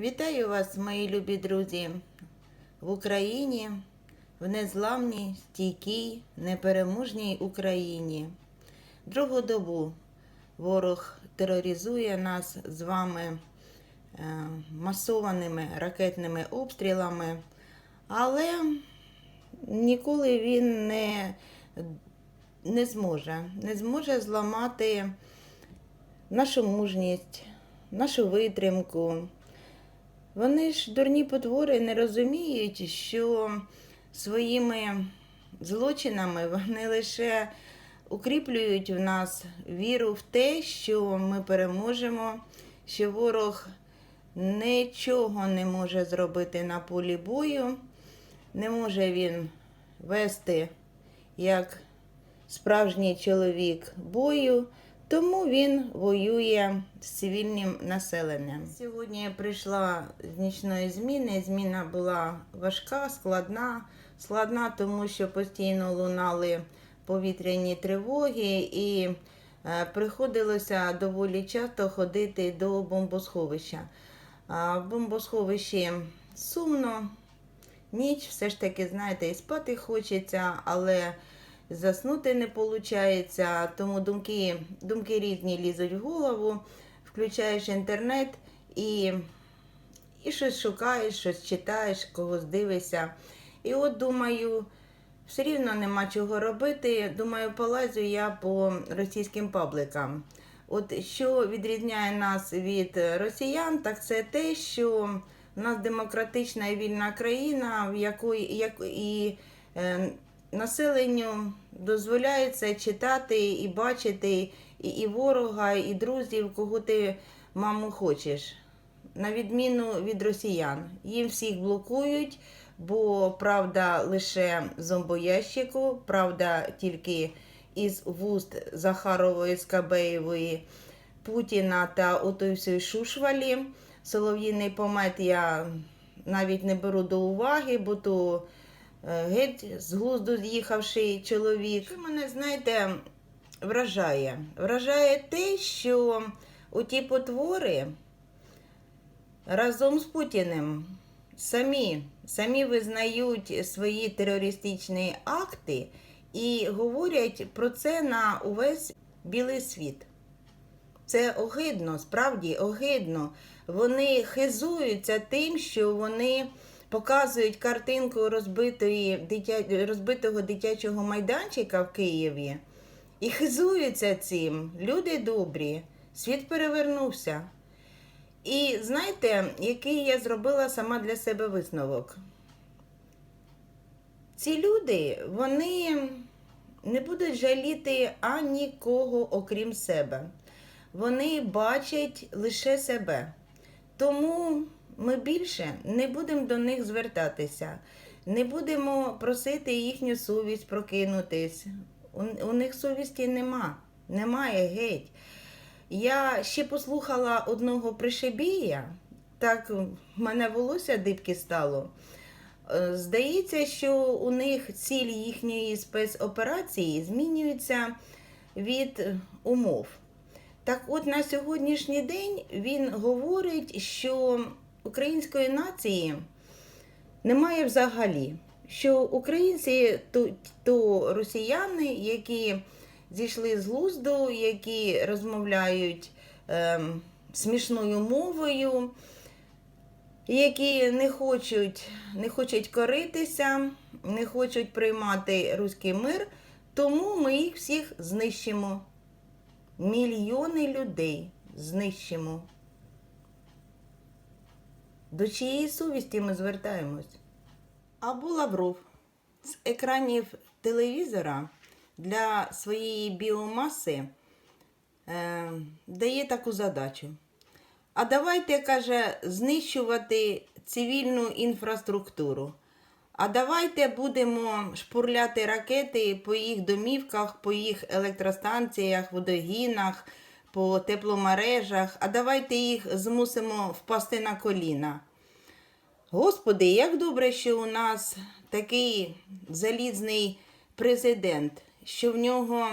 Вітаю вас, мої любі друзі, в Україні, в незламній, стійкій, непереможній Україні. Другу добу ворог тероризує нас з вами е, масованими ракетними обстрілами, але ніколи він не, не зможе, не зможе зламати нашу мужність, нашу витримку. Вони ж дурні потвори не розуміють, що своїми злочинами вони лише укріплюють в нас віру в те, що ми переможемо, що ворог нічого не може зробити на полі бою, не може він вести як справжній чоловік бою, тому він воює з цивільним населенням. Сьогодні прийшла з нічної зміни. Зміна була важка, складна. Складна, тому що постійно лунали повітряні тривоги і е, приходилося доволі часто ходити до бомбосховища. В бомбосховищі сумно, ніч, все ж таки, знаєте, і спати хочеться, але заснути не виходить, тому думки, думки різні лізуть в голову, включаєш інтернет і, і щось шукаєш, щось читаєш, когось дивишся. І от думаю, все рівно нема чого робити. Думаю, полазю я по російським пабликам. От що відрізняє нас від росіян, так це те, що в нас демократична і вільна країна, в якої як, і е, населенню дозволяється читати і бачити і, і ворога, і друзів, кого ти маму хочеш. На відміну від росіян. Їм всіх блокують, бо правда лише зомбоящику, правда тільки із вуст Захарової, Скабеєвої, Путіна та отої шушвалі. Солов'їний помет я навіть не беру до уваги, бо то геть з глузду з'їхавший чоловік. Що мене, знаєте, вражає? Вражає те, що оті потвори разом з Путіним самі, самі визнають свої терористичні акти і говорять про це на увесь білий світ. Це огидно, справді огидно. Вони хизуються тим, що вони показують картинку розбитої, дитя... розбитого дитячого майданчика в Києві і хизуються цим. Люди добрі, світ перевернувся. І знаєте, який я зробила сама для себе висновок? Ці люди, вони не будуть жаліти анікого, окрім себе. Вони бачать лише себе. Тому ми більше не будемо до них звертатися, не будемо просити їхню совість прокинутись. У, у них совісті нема, немає геть. Я ще послухала одного пришибія, так в мене волосся дибки стало. Е, Здається, що у них ціль їхньої спецоперації змінюється від умов. Так от на сьогоднішній день він говорить, що української нації немає взагалі. Що українці то, то росіяни, які зійшли з глузду, які розмовляють ем, смішною мовою, які не хочуть, не хочуть коритися, не хочуть приймати руський мир, тому ми їх всіх знищимо. Мільйони людей знищимо. До чиєї совісті ми звертаємось? Або Лавров з екранів телевізора для своєї біомаси е, дає таку задачу. А давайте, каже, знищувати цивільну інфраструктуру. А давайте будемо шпурляти ракети по їх домівках, по їх електростанціях, водогінах, по тепломережах. А давайте їх змусимо впасти на коліна. Господи, як добре, що у нас такий залізний президент, що в нього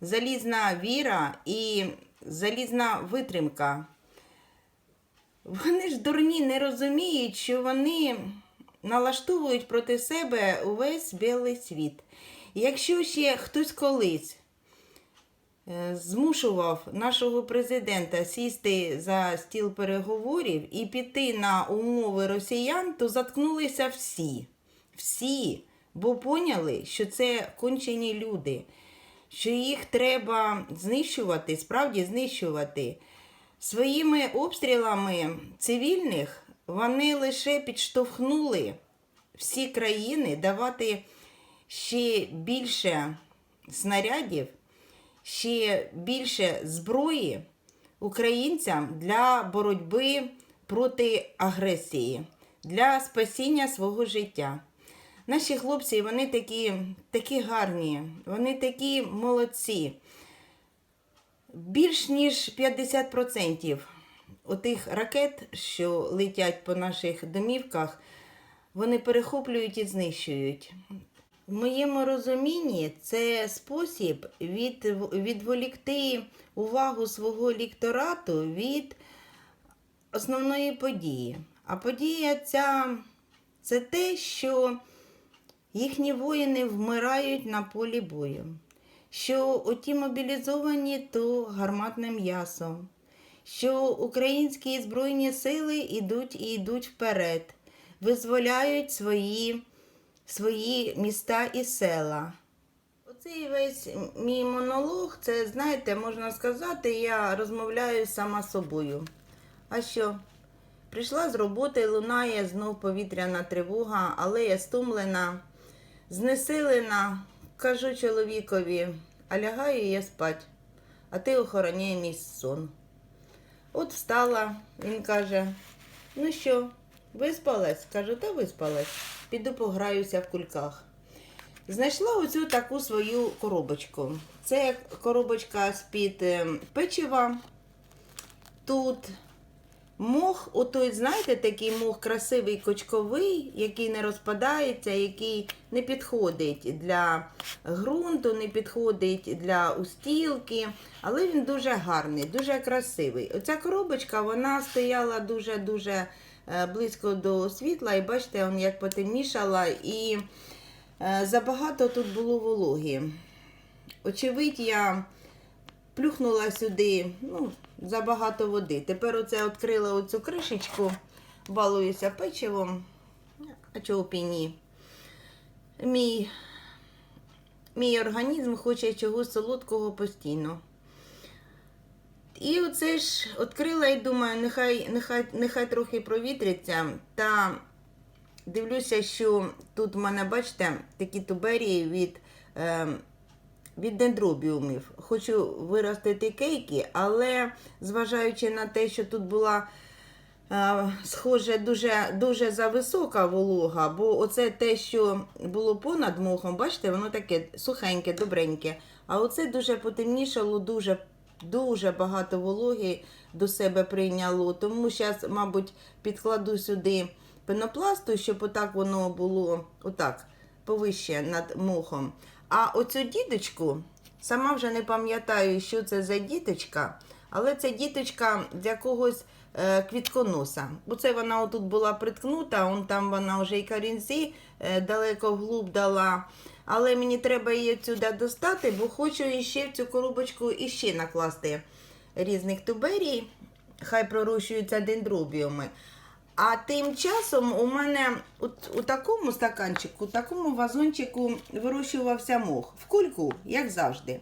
залізна віра і залізна витримка. Вони ж дурні не розуміють, що вони налаштовують проти себе увесь білий світ. Якщо ще хтось колись змушував нашого президента сісти за стіл переговорів і піти на умови росіян, то заткнулися всі. Всі, бо поняли, що це кончені люди, що їх треба знищувати, справді знищувати. Своїми обстрілами цивільних вони лише підштовхнули всі країни давати ще більше снарядів, ще більше зброї українцям для боротьби проти агресії, для спасіння свого життя. Наші хлопці, вони такі, такі гарні, вони такі молодці. Більш ніж 50% отих ракет, що летять по наших домівках, вони перехоплюють і знищують. В моєму розумінні це спосіб від, відволікти увагу свого лікторату від основної події. А подія ця це те, що їхні воїни вмирають на полі бою що оті мобілізовані то гарматне м'ясо, що українські збройні сили йдуть і йдуть вперед, визволяють свої, свої міста і села. Оцей весь мій монолог, це, знаєте, можна сказати, я розмовляю сама собою. А що? Прийшла з роботи, лунає знов повітряна тривога, але я стомлена, знесилена, кажу чоловікові, а лягаю я спать, а ти охороняй мій сон. От встала, він каже: ну що, виспалась? Кажу, та виспалась. Піду пограюся в кульках. Знайшла оцю таку свою коробочку. Це коробочка з-під е, печива. Тут Мох, отой, знаєте, такий мох красивий кочковий, який не розпадається, який не підходить для ґрунту, не підходить для устілки, але він дуже гарний, дуже красивий. Оця коробочка вона стояла дуже-дуже близько до світла, і бачите, он як потемнішала, і е, забагато тут було вологи. Очевидь, я плюхнула сюди ну, забагато води. Тепер оце відкрила оцю кришечку, балуюся печивом. А чого б? Мій, мій організм хоче чогось солодкого постійно. І оце ж відкрила і думаю, нехай, нехай, нехай трохи провітриться. Та дивлюся, що тут в мене, бачите, такі туберії від. Е, від дендробіумів. Хочу виростити кейки, але зважаючи на те, що тут була е, схоже дуже дуже зависока волога, бо оце те, що було понад мохом, бачите, воно таке сухеньке, добреньке. А оце дуже потемнішало, дуже дуже багато вологи до себе прийняло. Тому зараз, мабуть, підкладу сюди пенопласту, щоб отак воно було отак, повище над мохом. А оцю діточку, сама вже не пам'ятаю, що це за діточка, але це діточка з якогось е, квітконоса. Бо це вона отут була приткнута, он там вона вже і корінці е, далеко вглуб дала. Але мені треба її сюди достати, бо хочу іще в цю коробочку іще накласти різних туберій. Хай пророщуються дендробіуми. А тим часом у мене у, у такому стаканчику, у такому вазончику вирощувався мох. В кульку, як завжди.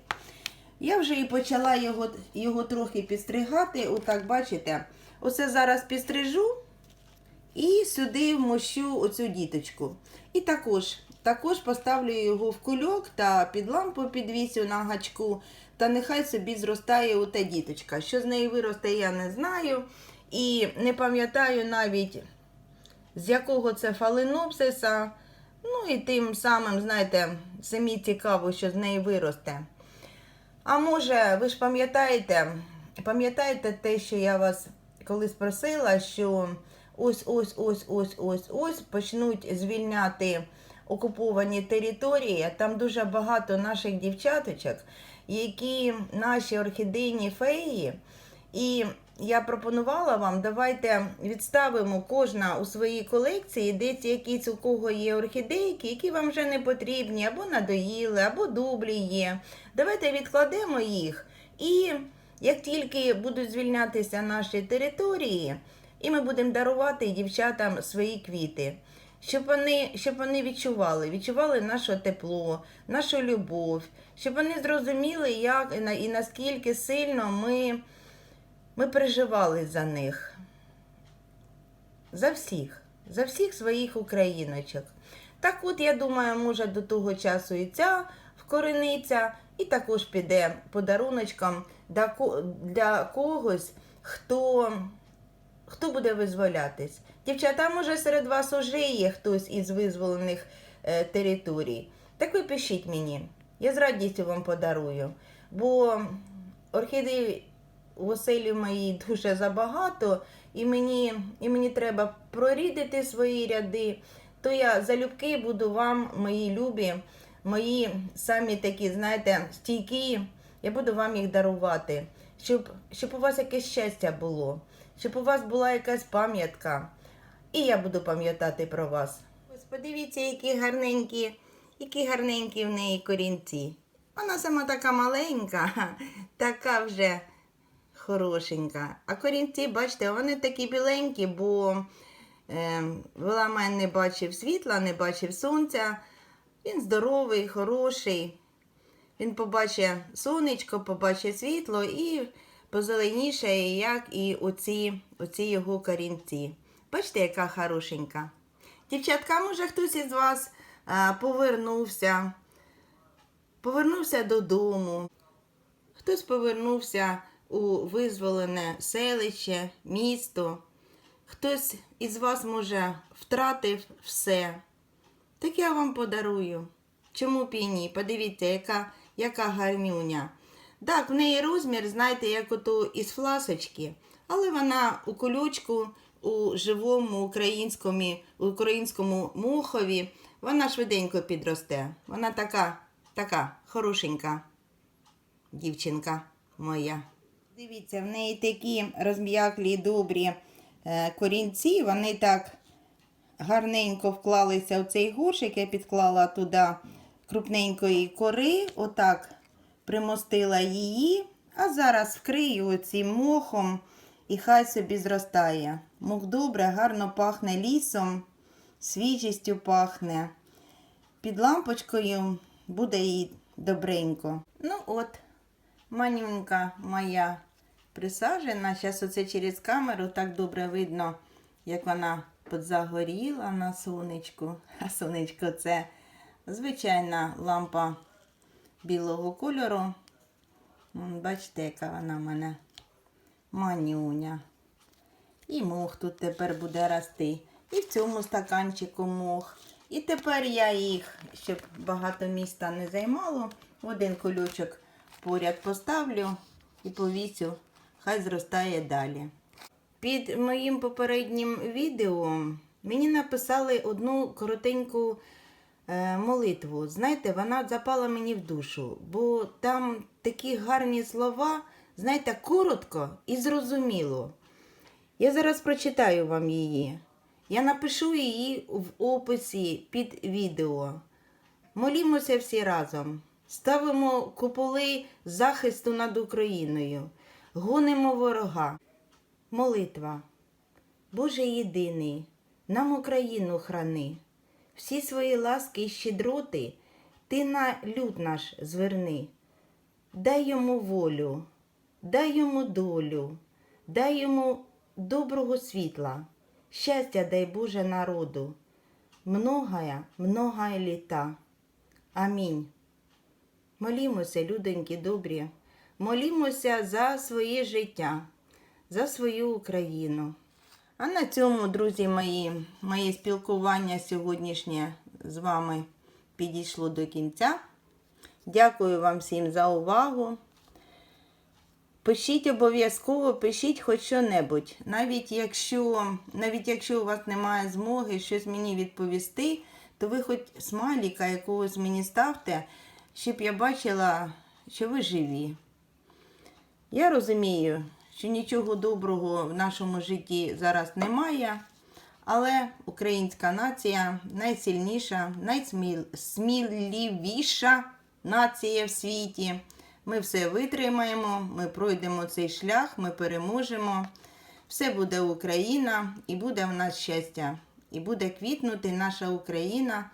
Я вже і почала його його трохи підстригати. Отак, бачите, оце зараз підстрижу і сюди вмощу оцю діточку. І також також поставлю його в кульок та під лампу підвісю на гачку. Та нехай собі зростає ота діточка. Що з неї виросте, я не знаю. І не пам'ятаю навіть, з якого це фаленопсиса. Ну і тим самим, знаєте, самі цікаво, що з неї виросте. А може, ви ж пам'ятаєте, пам'ятаєте те, що я вас колись просила, що ось-ось, ось, ось, ось, ось почнуть звільняти окуповані території. Там дуже багато наших дівчаточок, які наші орхідейні феї. І я пропонувала вам, давайте відставимо кожна у своїй колекції, десь якісь у кого є орхідейки, які вам вже не потрібні, або надоїли, або дублі є. Давайте відкладемо їх. І як тільки будуть звільнятися наші території, і ми будемо дарувати дівчатам свої квіти. Щоб вони, щоб вони відчували, відчували наше тепло, нашу любов, щоб вони зрозуміли, як і, на, і наскільки сильно ми, ми переживали за них. За всіх, за всіх своїх україночок. Так от, я думаю, може до того часу і ця вкорениця, і також піде подаруночком для, когось, хто Хто буде визволятись? Дівчата, може серед вас уже є хтось із визволених е, територій. Так ви пишіть мені. Я з радістю вам подарую. Бо орхідей в оселі моїй дуже забагато, і мені, і мені треба прорідити свої ряди. То я залюбки буду вам, мої любі, мої самі такі, знаєте, стійкі, я буду вам їх дарувати, щоб, щоб у вас якесь щастя було щоб у вас була якась пам'ятка. І я буду пам'ятати про вас. Ось подивіться, які гарненькі, які гарненькі в неї корінці. Вона сама така маленька, така вже хорошенька. А корінці, бачите, вони такі біленькі, бо е, Веламен не бачив світла, не бачив сонця. Він здоровий, хороший. Він побачить сонечко, побачить світло і позеленішає, як і оці, оці його корінці. Бачите, яка хорошенька. Дівчатка, може хтось із вас повернувся, повернувся додому, хтось повернувся у визволене селище, місто, хтось із вас, може, втратив все. Так я вам подарую. Чому б і ні? Подивіться, яка, яка гарнюня. Так, в неї розмір, знаєте, як ото із фласочки, але вона у колючку, у живому українському, українському мохові, вона швиденько підросте. Вона така, така хорошенька дівчинка моя. Дивіться, в неї такі розм'яклі добрі е, корінці, вони так гарненько вклалися в цей горшик, я підклала туди крупненької кори, отак примостила її, а зараз вкрию цим мохом і хай собі зростає. Мох добре, гарно пахне лісом, свіжістю пахне. Під лампочкою буде їй добренько. Ну от, манюнька моя присаджена. Зараз оце через камеру так добре видно, як вона подзагоріла на сонечку. А сонечко це звичайна лампа білого кольору. Бачите, яка вона в мене манюня. І мох тут тепер буде рости. І в цьому стаканчику мох. І тепер я їх, щоб багато міста не займало, один колючок поряд поставлю і повісю, хай зростає далі. Під моїм попереднім відео мені написали одну коротеньку е, молитву. Знаєте, вона запала мені в душу, бо там такі гарні слова, знаєте, коротко і зрозуміло. Я зараз прочитаю вам її. Я напишу її в описі під відео. Молімося всі разом. Ставимо куполи захисту над Україною. Гонимо ворога. Молитва. Боже єдиний, нам Україну храни. Всі свої ласки і щедроти ти на люд наш зверни. Дай йому волю, дай йому долю, дай йому доброго світла, щастя дай Боже народу, многая, многая літа. Амінь. Молімося, людоньки добрі, молімося за своє життя, за свою Україну. А на цьому, друзі мої, моє спілкування сьогоднішнє з вами підійшло до кінця. Дякую вам всім за увагу. Пишіть обов'язково, пишіть хоч що-небудь. Навіть якщо, навіть якщо у вас немає змоги щось мені відповісти, то ви хоч смайліка якогось мені ставте, щоб я бачила, що ви живі. Я розумію, що нічого доброго в нашому житті зараз немає. Але українська нація найсильніша, найсміливіша нація в світі. Ми все витримаємо, ми пройдемо цей шлях, ми переможемо. Все буде Україна і буде в нас щастя. І буде квітнути наша Україна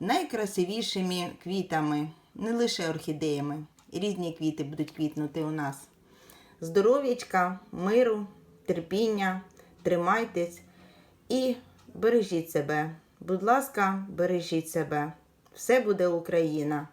найкрасивішими квітами, не лише орхідеями. Різні квіти будуть квітнути у нас. Здоров'ячка, миру, терпіння, тримайтесь і бережіть себе. Будь ласка, бережіть себе. Все буде Україна.